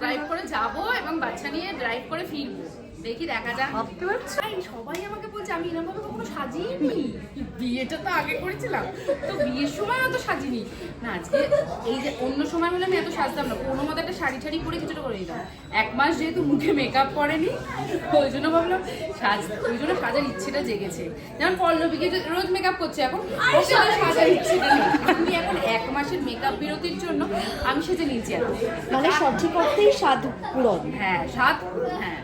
Drive করে যাব এবং বাচ্চা নিয়ে ড্রাইভ করে ফিরবো। দেখি দেখা যাক। ভাবতে পারছ? সবাই আমাকে বলছে আমি এরকম ভাবে কখনো সাজিনি বিয়েটা তো আগে করেছিলাম তো বিয়ের সময় অত সাজিনি। না আজকে এই যে অন্য সময় হলে আমি এত সাজতাম না কোনো মতো একটা শাড়ি ঠাড়ি পরে কিছুটা করে দিতাম এক মাস যেহেতু মুখে মেকআপ করেনি ওই জন্য ভাবলাম সাজ ওই জন্য সাজার ইচ্ছেটা জেগেছে। যেমন পল্লবীকে রোজ মেকআপ করছে এখন সাজার ইচ্ছেটা নেই। আমি এখন এক মাসের মেকআপ বিরতির জন্য আমি সেজে নিয়েছি এখন। মানে সঠিক অর্থেই স্বাদ পূরণ হ্যাঁ সাত হ্যাঁ।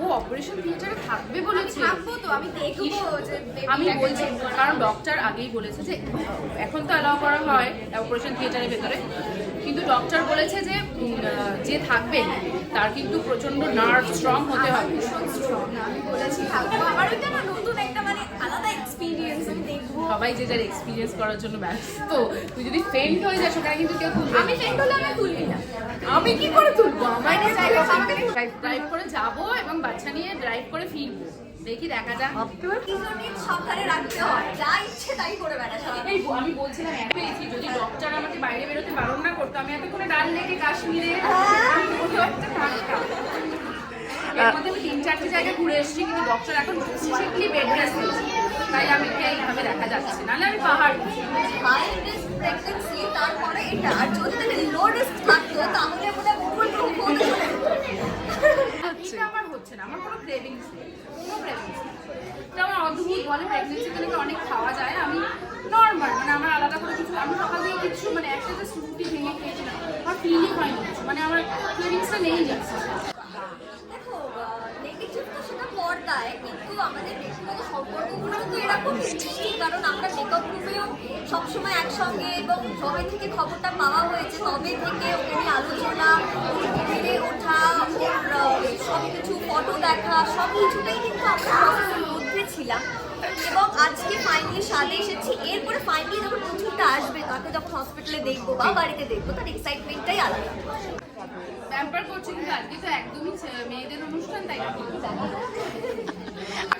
ও অপারেশন থিয়েটারে থাকবে বলেছে। থাকব তো আমি দেখব যে আমি বলছি কারণ ডক্টর আগেই বলেছে যে এখন তো অ্যালাউ করা হয় অপারেশন থিয়েটারের ভেতরে। কিন্তু ডক্টর বলেছে যে যে থাকবে তার কিন্তু প্রচণ্ড নার্ভ স্ট্রং হতে হবে। মানে সবাই যে যার এক্সপিরিয়েন্স করার জন্য ব্যস্ত তুই যদি ফেন্ট হয়ে যাস ওখানে কিন্তু কেউ তুলবে আমি ফ্রেন্ড হলে আমি তুলবি না। আমি কি করে তুলবো? আমার আমাকে ড্রাইভ করে যাব এবং বাচ্চা নিয়ে ড্রাইভ করে ফিরবো। দেখি দেখা যাক। সাবধানে রাখতে হয়? যা ইচ্ছে তাই করে এই আমি বলছিলাম এত পেয়েছি যদি ডক্টর আমাকে বাইরে বেরোতে বারণ না করতো আমি এতক্ষণে ডাল লেগে কাশ্মীরে একটা থাকতাম। তিন চারটে জায়গায় ঘুরে এসেছি কিন্তু ডক্টর এখন স্ট্রিক্টলি বেড রেস্ট তাই আমি এইভাবে দেখা যাচ্ছে। নাহলে আমি পাহাড় তারপরে এটা। আর যদি ক্রেভিংস নেই কোনো ক্রেভিংস নেই বলে প্রেগনেন্সিতে নাকি অনেক খাওয়া যায়। আমি নর্মাল মানে আমার আলাদা করে আমি কিছু মানে একসাথে রুটি ভেঙে খেয়েছিলাম। আমার ফিলিং হয়নি কিছু মানে আমার ক্রেভিংসটা নেই নেক্সট দেখো নেগেটিভ তো সেটা পর্দায়, কিন্তু কারণ আমরা সবসময় একসঙ্গে এবং যবে থেকে খবরটা পাওয়া হয়েছে, তবে থেকে ওকে আলোচনা ওর ওঠা ওর ফটো দেখা সব আমরা মধ্যে ছিলাম। এবং আজকে ফাইনালি স্বাদে এসেছি। এরপরে ফাইনালি যখন প্রচুরটা আসবে, তাকে যখন হসপিটালে দেখব বা বাড়িতে দেখব, তার এক্সাইটমেন্টটাই আলাদা। একদমই মেয়েদের অনুষ্ঠান, তাই না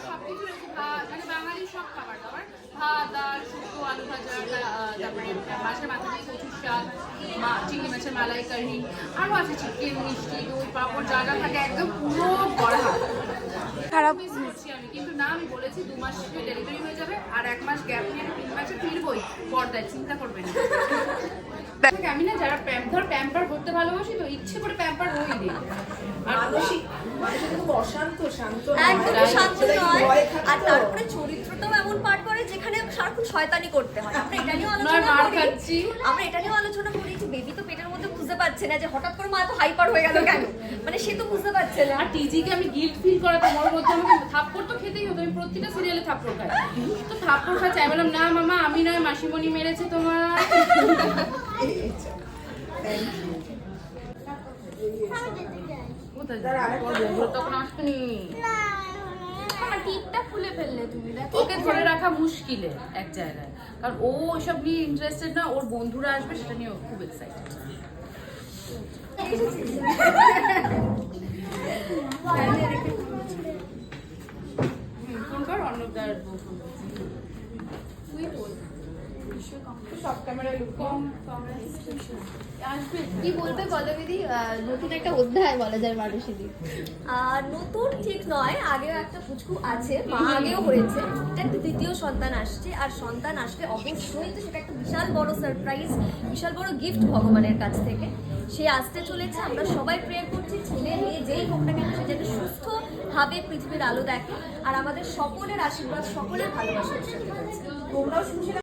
সব কিছু রয়েছে ভাত মানে বাঙালি সব খাবার দাবার ভাত ডাল শুক্তো আলু ভাজা আহ, তারপরে মাছের মাথা দিয়ে কচুর শাক মা চিংড়ি মাছের মালাই কারি আরও আছে চিকেন মিষ্টি দই পাঁপড় যা যা থাকে একদম পুরো বড়া খারাপ। আমি কিন্তু না আমি বলেছি দু মাস ডেলিভারি হয়ে যাবে আর এক মাস গ্যাপ নিয়ে আমি তিন মাসে ফিরবই পর্দায় চিন্তা করবেন না। আমি না যারা প্যাম ধর প্যাম্পার করতে ভালোবাসি তো ইচ্ছে করে প্যাম্পার হই দিই মানসিক খুব অশান্ত শান্ত একদমই শান্ত নয়। আর তারপরে চরিত্রটাও এমন পাঠ করে যেখানে সারাক্ষণ শয়তানি করতে হয়। আমরা এটা নিয়েও আলোচনা করি আমরা এটা নিয়েও আলোচনা করি যে বেবি তো পেটের মধ্যে বুঝতে পারছে না যে হঠাৎ করে মা এত হাইপার হয়ে গেল কেন? মানে সে তো বুঝতে পারছে না। আর টিজিকে আমি গিল্ট ফিল করাতাম ওর মধ্যে আমাকে থাপ্পড় তো খেতেই হতো আমি প্রতিটা সিরিয়ালে থাপ্পড় খাই। তো থাপ্পড় খাচ্ছি। আমি বললাম না মামা আমি নয় মাসিমণি মেরেছে তোমার। কোথায় তখন টিপটা খুলে ফেললে তুমি ওকে ধরে রাখা মুশকিলে এক জায়গায়। কারণ ও ওইসব নিয়ে ইন্টারেস্টেড না ওর বন্ধুরা আসবে সেটা নিয়ে ও খুব এক্সাইটেড ফোন কর অন্নদার বউ ফোন করছে। তুই বল সব ক্যামেরায় লুক কম আসবে নতুন ঠিক নয়, আগেও একটা পুচকু আছে, মা আগেও হয়েছে একটা দ্বিতীয় সন্তান আসছে, আর সন্তান আসলে অবশ্যই তো সেটা একটা বিশাল বড় সারপ্রাইজ বিশাল বড় গিফট ভগবানের কাছ থেকে। সে আসতে চলেছে, আমরা সবাই প্রেয়ার করছি, ছেলে মেয়ে যেই হোক না কেন, সে যেন সুস্থভাবে পৃথিবীর আলো দেখে, আর আমাদের সকলের আশীর্বাদ, সকলের ভালোবাসা তোমরাও শুনছিলে